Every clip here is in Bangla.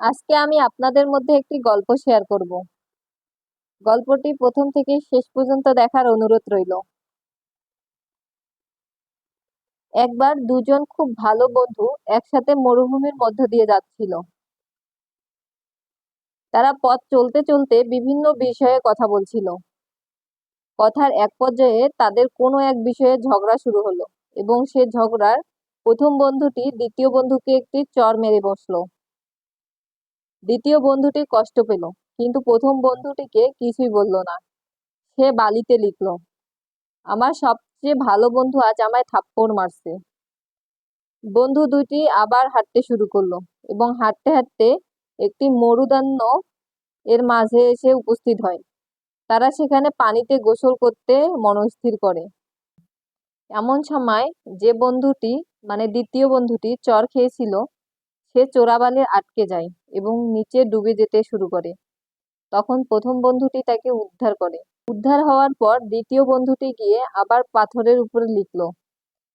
আজকে আমি আপনাদের মধ্যে একটি গল্প শেয়ার করব। গল্পটি প্রথম থেকে শেষ পর্যন্ত দেখার অনুরোধ রইল। একবার দুজন খুব ভালো বন্ধু একসাথে মরুভূমির মধ্য দিয়ে যাচ্ছিল। তারা পথ চলতে চলতে বিভিন্ন বিষয়ে কথা বলছিল। কথার এক পর্যায়ে তাদের কোনো এক বিষয়ে ঝগড়া শুরু হলো এবং সে ঝগড়ার প্রথম বন্ধুটি দ্বিতীয় বন্ধুকে একটি চর মেরে বসল। দ্বিতীয় বন্ধুটি কষ্ট পেল কিন্তু প্রথম বন্ধুটিকে কিছুই বলল না। সে বালিতে লিখল আমার সবচেয়ে ভালো বন্ধু আজ আমায় থাপ্পড় মারছে। বন্ধু দুটি আবার হাঁটতে শুরু করল এবং হাঁটতে হাঁটতে একটি মরুদান্য এর মাঝে এসে উপস্থিত হয়। তারা সেখানে পানিতে গোসল করতে মনস্থির করে। এমন সময় যে বন্ধুটি মানে দ্বিতীয় বন্ধুটি চর খেয়েছিল সে চোরাবালি আটকে যায় এবং নিচে ডুবে যেতে শুরু করে। তখন প্রথম বন্ধুটি তাকে উদ্ধার করে। উদ্ধার হওয়ার পর দ্বিতীয় বন্ধুটি গিয়ে আবার পাথরের উপরে লিখল,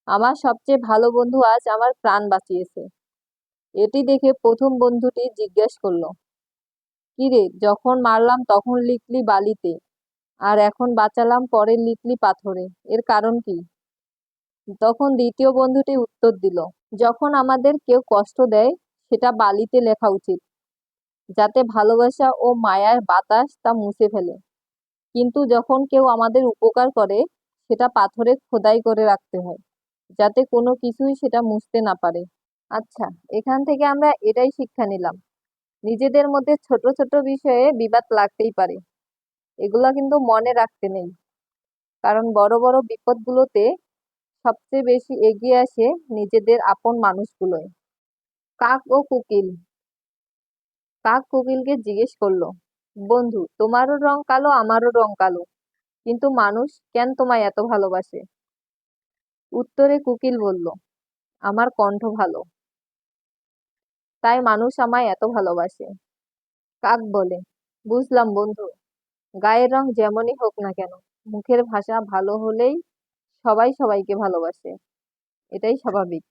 আমার সবচেয়ে ভালো বন্ধু আজ আমার প্রাণ বাঁচিয়েছে। এটি দেখে প্রথম বন্ধুটি জিজ্ঞেস করল কিরে যখন মারলাম তখন লিখলি বালিতে, আর এখন বাঁচালাম পরে লিখলি পাথরে, এর কারণ কি? তখন দ্বিতীয় বন্ধুটি উত্তর দিল, যখন আমাদের কেউ কষ্ট দেয় সেটা বালিতে লেখা উচিত। যাতে ভালোবাসা ও মায়ার বাতাস তা মুছে ফেলে। কিন্তু যখন কেউ আমাদের উপকার করে, সেটা পাথরে খোদাই করে রাখতে হয়। যাতে কোনো কিছুই সেটা মুছতে না পারে। আচ্ছা এখান থেকে আমরা এটাই শিক্ষা নিলাম। নিজেদের মধ্যে ছোট ছোট বিষয়ে বিবাদ লাগতেই পারে। এগুলা কিন্তু মনে রাখতে নেই। কারণ বড় বড় বিপদগুলোতে সবচেয়ে বেশি এগিয়ে আসে নিজেদের আপন মানুষগুলোই। কাক ও কোকিল। কাক কোকিলকে জিজ্ঞেস করল, বন্ধু, তোমারও রং কালো, আমারও রং কালো, কিন্তু মানুষ কেন তোমায় এত ভালোবাসে? উত্তরে কুকিল বলল, আমার কণ্ঠ ভালো, তাই মানুষ আমায় এত ভালোবাসে। কাক বলে, বুঝলাম বন্ধু, গায়ের রং যেমনই হোক না কেন, মুখের ভাষা ভালো হলেই সবাই সবাইকে ভালোবাসে, এটাই স্বাভাবিক।